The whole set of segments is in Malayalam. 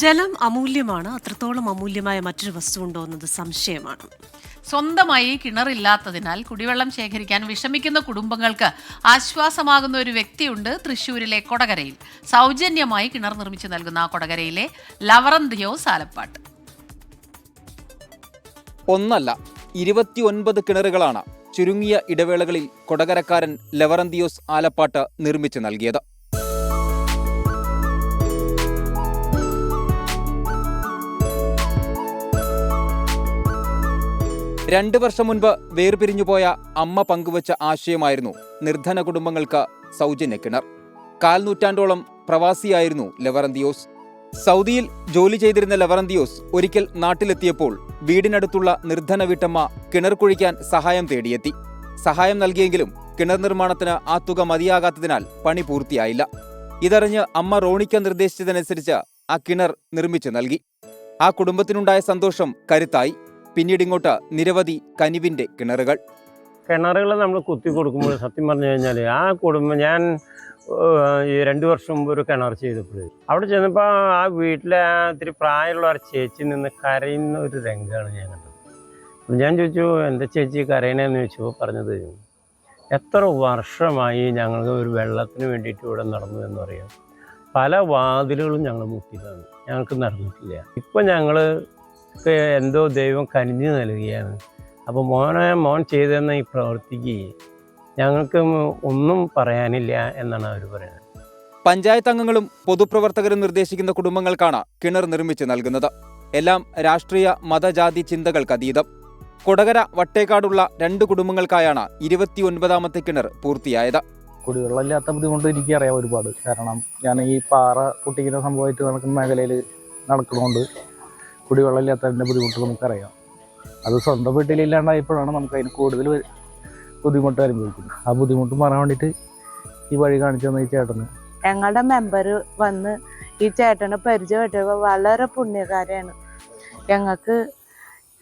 ജലം അമൂല്യമാണ്. അത്രത്തോളം അമൂല്യമായ മറ്റൊരു വസ്തു ഉണ്ടോ എന്നത് സംശയമാണ്. സ്വന്തമായി കിണറില്ലാത്തതിനാൽ കുടിവെള്ളം ശേഖരിക്കാൻ വിഷമിക്കുന്ന കുടുംബങ്ങൾക്ക് ആശ്വാസമാകുന്ന ഒരു വ്യക്തിയുണ്ട് തൃശൂരിലെ കൊടകരയിൽ. സൗജന്യമായി കിണർ നിർമ്മിച്ചു നൽകുന്ന കൊടകരയിലെ ലവറന്തിയോ ആലപ്പാട്ട് ഒന്നല്ല ഇരുപത്തിയൊൻപത് കിണറുകളാണ് ചുരുങ്ങിയ ഇടവേളകളിൽ കൊടകരക്കാരൻ ലവറന്തിയോസ് ആലപ്പാട്ട് നിർമ്മിച്ചു നൽകിയത്. രണ്ട് വർഷം മുൻപ് വേർപിരിഞ്ഞുപോയ അമ്മ പങ്കുവച്ച ആശയമായിരുന്നു നിർധന കുടുംബങ്ങൾക്ക് സൗജന്യ കിണർ. കാൽനൂറ്റാണ്ടോളം പ്രവാസിയായിരുന്നു ലെവറന്തിയോസ്. സൗദിയിൽ ജോലി ചെയ്തിരുന്ന ലെവറന്തിയോസ് ഒരിക്കൽ നാട്ടിലെത്തിയപ്പോൾ വീടിനടുത്തുള്ള നിർധന വീട്ടമ്മ കിണർ കുഴിക്കാൻ സഹായം തേടിയെത്തി. സഹായം നൽകിയെങ്കിലും കിണർ നിർമ്മാണത്തിന് ആ തുക മതിയാകാത്തതിനാൽ പണി പൂർത്തിയായില്ല. ഇതറിഞ്ഞ് അമ്മ റോണിക്ക നിർദ്ദേശിച്ചതനുസരിച്ച് ആ കിണർ നിർമ്മിച്ചു നൽകി. ആ കുടുംബത്തിനുണ്ടായ സന്തോഷം കരുത്തായി. പിന്നീടിങ്ങോട്ട് നിരവധി കനിവിന്റെ കിണറുകൾ. കിണറുകൾ നമ്മൾ കുത്തി കൊടുക്കുമ്പോൾ സത്യം പറഞ്ഞു കഴിഞ്ഞാൽ ആ കുടുംബം ഞാൻ ഈ രണ്ട് വർഷം മുമ്പ് ഒരു കിണർ ചെയ്തപ്പോൾ അവിടെ ചെന്നപ്പോൾ ആ വീട്ടിലെ ആ ഇത്തിരി പ്രായമുള്ള ഒരു ചേച്ചി നിന്ന് കരയുന്ന ഒരു രംഗമാണ് ഞാൻ കണ്ടത്. ഞാൻ ചോദിച്ചു എന്റെ ചേച്ചി കരയണേന്ന്? ചോദിച്ചപ്പോൾ പറഞ്ഞത് എത്ര വർഷമായി ഞങ്ങൾക്ക് ഒരു വെള്ളത്തിന് വേണ്ടിയിട്ട് ഇവിടെ നടന്നു എന്ന് പറയാം. പല വാതിലുകളും ഞങ്ങൾ മുട്ടിയതാണ് ഞങ്ങൾക്ക് നടന്നിട്ടില്ല. ഇപ്പം ഞങ്ങൾ എന്തോ ദൈവം കനിഞ്ഞു നൽകുകയാണ് അപ്പോൾ മോനെ മോൻ ചെയ്തെന്ന ഈ പ്രവൃത്തിക്ക് ഞങ്ങൾക്ക് ഒന്നും പറയാനില്ല എന്നാണ് അവർ പറയുന്നത്. പഞ്ചായത്ത് അംഗങ്ങളും പൊതുപ്രവർത്തകരും നിർദ്ദേശിക്കുന്ന കുടുംബങ്ങൾക്കാണ് കിണർ നിർമ്മിച്ച് നൽകുന്നത്. എല്ലാം രാഷ്ട്രീയ മതജാതി ചിന്തകൾക്ക് അതീതം. കൊടകര വട്ടേക്കാടുള്ള രണ്ട് കുടുംബങ്ങൾക്കായാണ് ഇരുപത്തി ഒൻപതാമത്തെ കിണർ പൂർത്തിയായത്. കുടിവെള്ളമില്ലാത്ത ബുദ്ധിമുട്ട് എനിക്ക് അറിയാം ഒരുപാട്. കാരണം ഞാൻ ഈ പാറ പൊട്ടിക്കുന്ന സംഭവമായിട്ട് നടക്കുന്ന മേഖലയിൽ നടക്കുന്നതുകൊണ്ട് കുടിവെള്ളമില്ലാത്തതിന്റെ ബുദ്ധിമുട്ട് നമുക്കറിയാം. അത് സ്വന്തം വീട്ടിലില്ലാണ്ടായപ്പോഴാണ് നമുക്ക് അതിന് കൂടുതൽ ബുദ്ധിമുട്ട് അനുഭവിക്കുന്നത്. ആ ബുദ്ധിമുട്ട് മാറാൻ വേണ്ടിയിട്ട് ഈ വഴി കാണിച്ചു തന്ന ഈ ചേട്ടന്. ഞങ്ങളുടെ മെമ്പർ വന്ന് ഈ ചേട്ടനെ പരിചയപ്പെട്ടപ്പോൾ വളരെ പുണ്യകാരാണ് ഞങ്ങൾക്ക്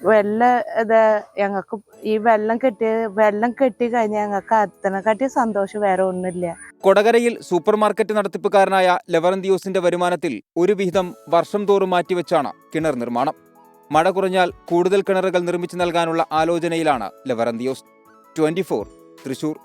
വെള്ള ഇത് ഞങ്ങൾക്ക് ഈ വെള്ളം കെട്ടി വെള്ളം കെട്ടി കഴിഞ്ഞാൽ ഞങ്ങൾക്ക് അതിനെക്കാട്ടി സന്തോഷം വേറെ ഒന്നുമില്ല. കൊടകരയിൽ സൂപ്പർ മാർക്കറ്റ് നടത്തിപ്പുകാരനായ ലെവറന്തിയോസിന്റെ വരുമാനത്തിൽ ഒരു വിഹിതം വർഷം തോറും മാറ്റിവെച്ചാണ് കിണർ നിർമ്മാണം. മഴ കുറഞ്ഞാൽ കൂടുതൽ കിണറുകൾ നിർമ്മിച്ചു നൽകാനുള്ള ആലോചനയിലാണ് ലെവറന്തിയോസ്. ട്വന്റി തൃശൂർ.